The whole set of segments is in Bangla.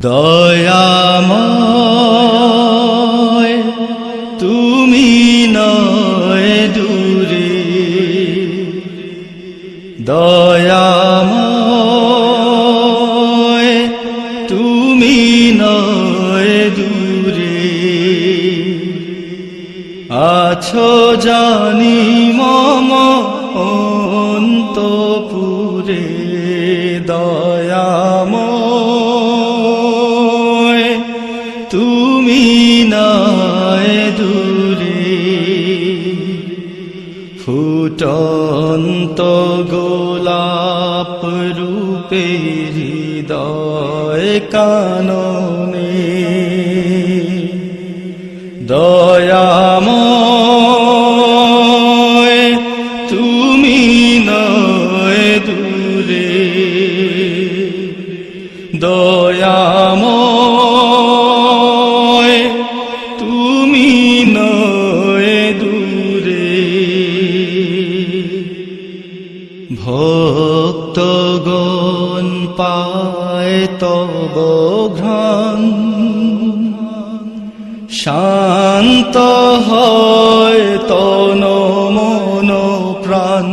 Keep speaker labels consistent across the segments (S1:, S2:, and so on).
S1: দয়াময় তুমি নয় দূরে। দয়াময় তুমি নয় দূরে। আছো জানি মম অন্তপুরে দয়াময় ফুটন্ত গোলাপ রূপে হৃদয় কাননে। দয়াময় তুমি নয় দূরে। দয়াময় ভক্তগণ পায় তব ঘ্রাণ। শান্ত হয় তন মন প্রাণ।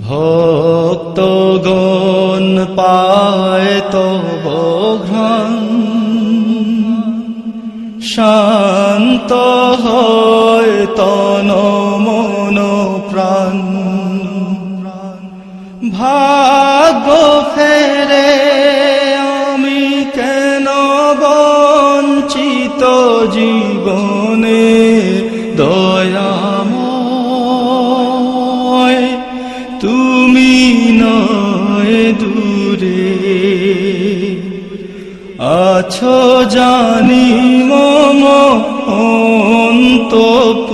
S1: ভক্তগণ পায় তব ঘ্রাণ। শান্ত হয় তন ভাগ্য ফেরে আমি কেন বঞ্চিত জীবনে? দয়াময় তুমি নয় দূরে। আছো জানি মম অন্তপুরে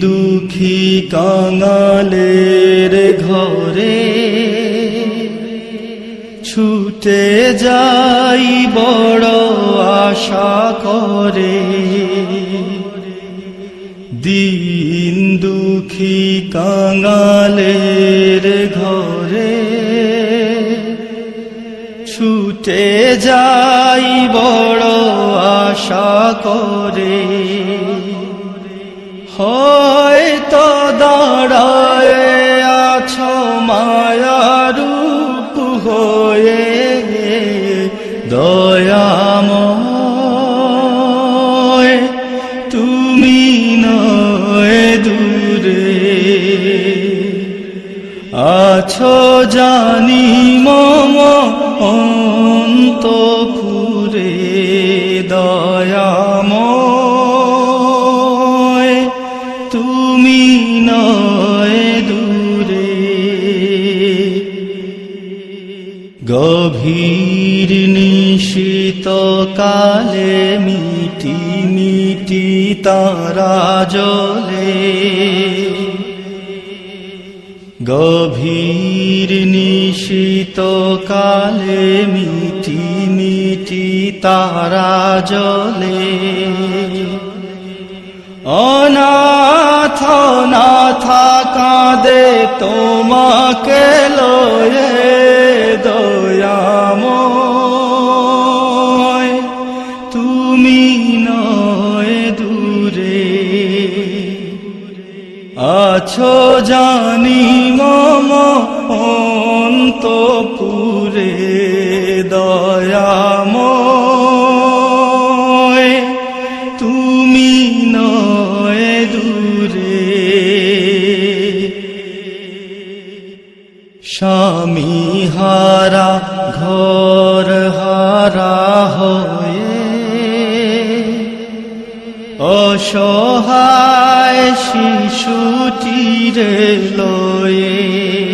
S1: দুঃখী কাঙালের ঘরে ছুটে যাই বড় আশা করে। দিন দুঃখী কাঙালের ঘরে ছুটে যাই বড় আশা করে। হয়তো দাঁড়ায় আছো মায়ারূপ হয়ে দয়াময়। তুমি নয় দূরে। আছো জানি মম গভীর নিশীত কালে মিটি মিটি তারা জলে গভীর নিশীত কালে মিটি মিটি তারা জলে অনাথ নাথা কাঁদে তোমাকে লয়ে দয়াময় আছো জানি মম অন্তপুরে দয়াময়। তুমি নয় দূরে। স্বামী হারা ঘর অসহায় শিশুটির লয়ে